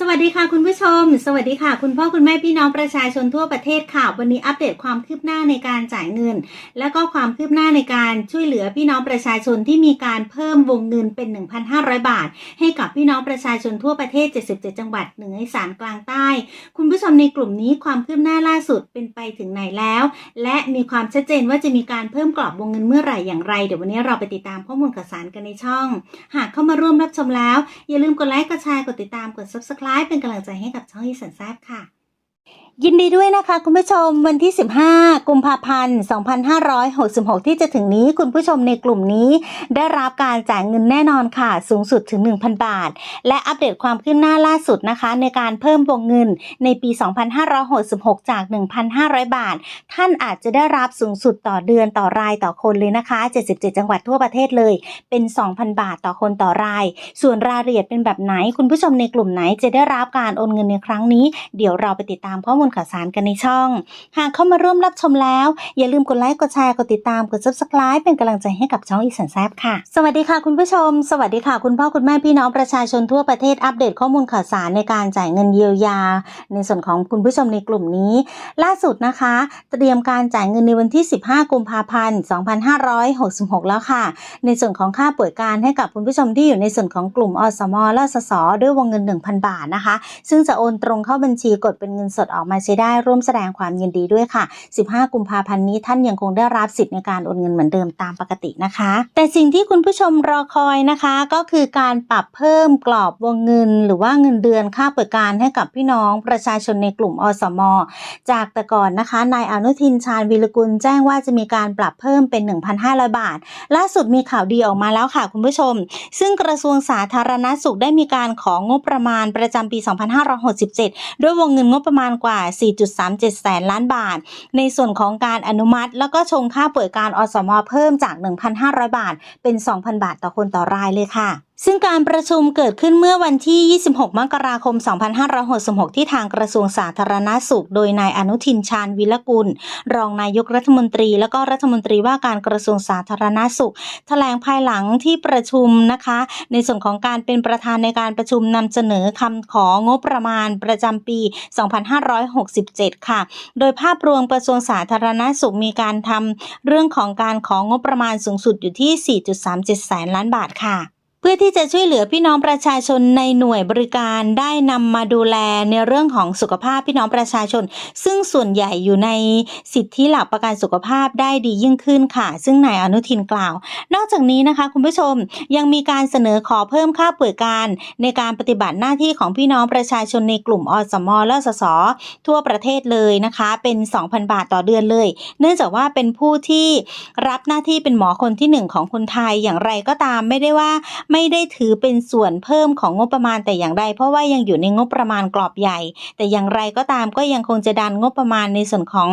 สวัสดีค่ะคุณผู้ชม สวัสดีค่ะ คุณพ่อคุณแม่พี่น้องประชาชนทั่วประเทศค่ะ วันนี้อัปเดตความคืบหน้าในการจ่ายเงิน และก็ความคืบหน้าในการช่วยเหลือพี่น้องประชาชนที่มีการเพิ่มวงเงินเป็น 1,500 บาท ให้กับพี่น้องประชาชนทั่วประเทศ 77 จังหวัดเหนืออีสานกลางใต้ คุณผู้ชมในกลุ่มนี้ความคืบหน้าล่าสุดเป็นไปถึงไหนแล้ว และมีความชัดเจนว่าจะมีการเพิ่มกรอบวงเงินเมื่อไหร่อย่างไรเดี๋ยววันนี้เราไปติดตามข้อมูลข่าวสารกันในช่อง หากเข้ามาร่วมรับชมแล้ว อย่าลืมกดไลค์กดแชร์กดติดตามกด subscribe ไลฟ์เป็นกำลังใจให้กับช่องอีสันแซบค่ะ ยินดีด้วยนะคะคุณผู้ชมวันที่ 15 กุมภาพันธ์ 2566 ที่จะถึงนี้คุณผู้ชมในกลุ่มนี้ ได้รับการจ่ายเงินแน่นอนค่ะ สูงสุดถึง 1,000 บาท และอัปเดตความคืบหน้าล่าสุดนะคะ ในการเพิ่มวงเงินในปี 2566 จาก 1,500 บาท ท่านอาจจะได้รับสูงสุดต่อเดือนต่อรายต่อคนเลยนะคะ 77 จังหวัดทั่วประเทศเลย เป็น 2,000 บาทต่อคนต่อราย ส่วนรายละเอียดเป็นแบบไหน คุณผู้ชมในกลุ่มไหนจะได้รับการโอนเงินในครั้งนี้ เดี๋ยวเราไปติดตามข้อมูลข่าวสารกันในช่อง หากเข้ามาร่วมรับชมแล้ว อย่าลืมกดไลค์ กดแชร์ กดติดตาม กด subscribe เป็นกำลังใจให้กับช่องอีสันแซบค่ะ สวัสดีค่ะคุณผู้ชม สวัสดีค่ะ คุณพ่อคุณแม่พี่น้องประชาชนทั่วประเทศอัปเดตข้อมูลข่าวสารในการจ่ายเงินเยียวยา ในส่วนของคุณผู้ชมในกลุ่มนี้ ล่าสุดนะคะ เตรียมการจ่ายเงินในวันที่ 15 กุมภาพันธ์ 2566 แล้วค่ะ ในส่วนของค่าป่วยการให้กับคุณผู้ชมที่อยู่ในส่วนของกลุ่มอสมและสสด้วยวงเงิน 1,000 บาทนะคะ ซึ่งจะโอนตรงเข้าบัญชีกดเป็นเงินสดออกมาใช้ได้ร่วมแสดงความยินดีด้วยค่ะ 15 กุมภาพันธ์นี้ท่านยังคงได้รับสิทธิ์ในการโอนเงินเหมือนเดิมตามปกตินะคะ แต่สิ่งที่คุณผู้ชมรอคอยนะคะ ก็คือการปรับเพิ่มกรอบวงเงิน หรือว่าเงินเดือนค่าเป่วยการให้กับพี่น้องประชาชนในกลุ่มอสม จากแต่ก่อนนะคะนายอนุทินชาญวีรกุลแจ้งว่าจะมีการปรับเพิ่มเป็น 1,500 บาท ล่าสุดมีข่าวดีออกมาแล้วค่ะคุณผู้ชม ซึ่งกระทรวงสาธารณสุขได้มีการของงบประมาณประจำปี 2567 ด้วยวงเงินงบประมาณกว่า4.37 แสนล้านบาท ในส่วนของการอนุมัติ แล้วก็ชงค่าป่วยการอสมอเพิ่มจาก 1,500 บาท เป็น 2,000 บาทต่อคนต่อรายเลยค่ะ ซึ่งการประชุมเกิดขึ้นเมื่อวันที่ 26 มกราคม 2566 ที่ทางกระทรวงสาธารณสุข โดยนายอนุทินชาญวิรกุล รองนายกรัฐมนตรี แล้วก็รัฐมนตรีว่าการกระทรวงสาธารณสุข แถลงภายหลังที่ประชุมนะคะ ในส่วนของการเป็นประธานในการประชุมนำเสนอคำของบประมาณประจำปี 2567 ค่ะ โดยภาพรวมกระทรวงสาธารณสุขมีการทำเรื่องของการของงบประมาณสูงสุดอยู่ที่ 4.37 แสนล้านบาทค่ะ เพื่อที่จะช่วยเหลือพี่น้องประชาชนในหน่วยบริการได้นำมาดูแลในเรื่องของสุขภาพพี่น้องประชาชน ซึ่งส่วนใหญ่อยู่ในสิทธิหลักประกันสุขภาพได้ดียิ่งขึ้นค่ะ ซึ่งนายอนุทินกล่าว นอกจากนี้นะคะ คุณผู้ชมยังมีการเสนอขอเพิ่มค่าป่วยการในการปฏิบัติหน้าที่ของพี่น้องประชาชนในกลุ่มอสมและสสทั่วประเทศเลยนะคะ เป็น 2,000 บาทต่อเดือนเลย เนื่องจากว่าเป็นผู้ที่รับหน้าที่เป็นหมอคนที่หนึ่งของคนไทยอย่างไรก็ตามไม่ได้ว่าไม่ได้ถือเป็นส่วนเพิ่มของงบประมาณแต่อย่างใดเพราะว่ายังอยู่ในงบประมาณกรอบใหญ่ แต่อย่างไรก็ตามก็ยังคงจะดันงบประมาณในส่วนของ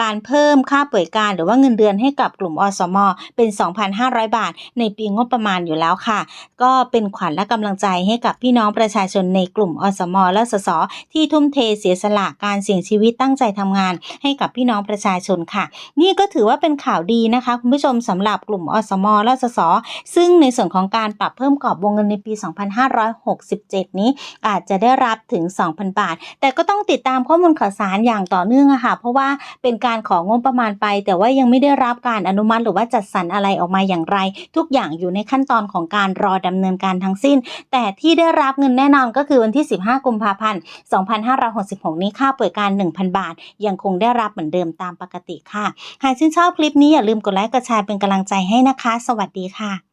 การเพิ่มค่าป่วยการหรือว่าเงินเดือนให้กับกลุ่มอสมเป็น 2,500 บาท ในปีงบประมาณอยู่แล้วค่ะ ก็เป็นขวัญและกำลังใจให้กับพี่น้องประชาชนในกลุ่มอสมและสสที่ทุ่มเทเสียสละการเสี่ยงชีวิตตั้งใจทำงาน ให้กับพี่น้องประชาชนค่ะ นี่ก็ถือว่าเป็นข่าวดีนะคะ คุณผู้ชมสำหรับกลุ่มอสมและสสซึ่งในส่วนของการปรับเพิ่มกรอบวงเงินในปี 2567 นี้อาจจะได้รับถึง 2,000 บาท แต่ก็ต้องติดตามข้อมูลข่าวสารอย่างต่อเนื่องอะค่ะ เพราะว่าเป็นการของงบประมาณไป แต่ว่ายังไม่ได้รับการอนุมัติหรือว่าจัดสรรอะไรออกมาอย่างไร ทุกอย่างอยู่ในขั้นตอนของการรอดำเนินการทั้งสิ้น แต่ที่ได้รับเงินแน่นอนก็คือวันที่ 15 กุมภาพันธ์ 2566 นี้ค่าป่วยการ 1,000 บาท ยังคงได้รับเหมือนเดิมตามปกติค่ะ หากชื่นชอบคลิปนี้อย่าลืมกดไลค์กดแชร์เป็นกำลังใจให้นะคะ สวัสดีค่ะ